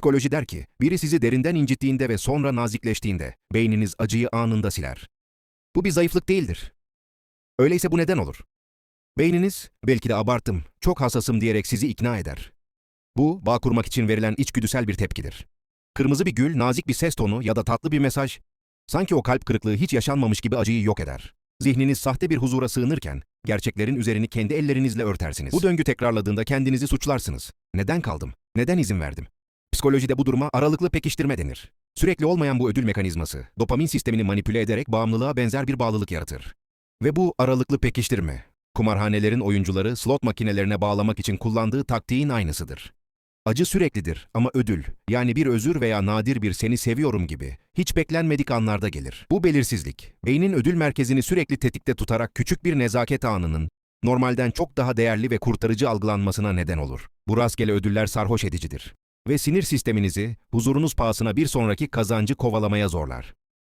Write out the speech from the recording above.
Psikoloji der ki, biri sizi derinden incittiğinde ve sonra nazikleştiğinde, beyniniz acıyı anında siler. Bu bir zayıflık değildir. Öyleyse bu neden olur? Beyniniz, belki de abarttım, çok hassasım diyerek sizi ikna eder. Bu, bağ kurmak için verilen içgüdüsel bir tepkidir. Kırmızı bir gül, nazik bir ses tonu ya da tatlı bir mesaj, sanki o kalp kırıklığı hiç yaşanmamış gibi acıyı yok eder. Zihniniz sahte bir huzura sığınırken, gerçeklerin üzerini kendi ellerinizle örtersiniz. Bu döngü tekrarladığında kendinizi suçlarsınız. Neden kaldım? Neden izin verdim? Psikolojide bu duruma aralıklı pekiştirme denir. Sürekli olmayan bu ödül mekanizması, dopamin sistemini manipüle ederek bağımlılığa benzer bir bağlılık yaratır. Ve bu aralıklı pekiştirme, kumarhanelerin oyuncuları slot makinelerine bağlamak için kullandığı taktiğin aynısıdır. Acı süreklidir ama ödül, yani bir özür veya nadir bir seni seviyorum gibi, hiç beklenmedik anlarda gelir. Bu belirsizlik, beynin ödül merkezini sürekli tetikte tutarak küçük bir nezaket anının, normalden çok daha değerli ve kurtarıcı algılanmasına neden olur. Bu rastgele ödüller sarhoş edicidir ve sinir sisteminizi huzurunuz pahasına bir sonraki kazancı kovalamaya zorlar.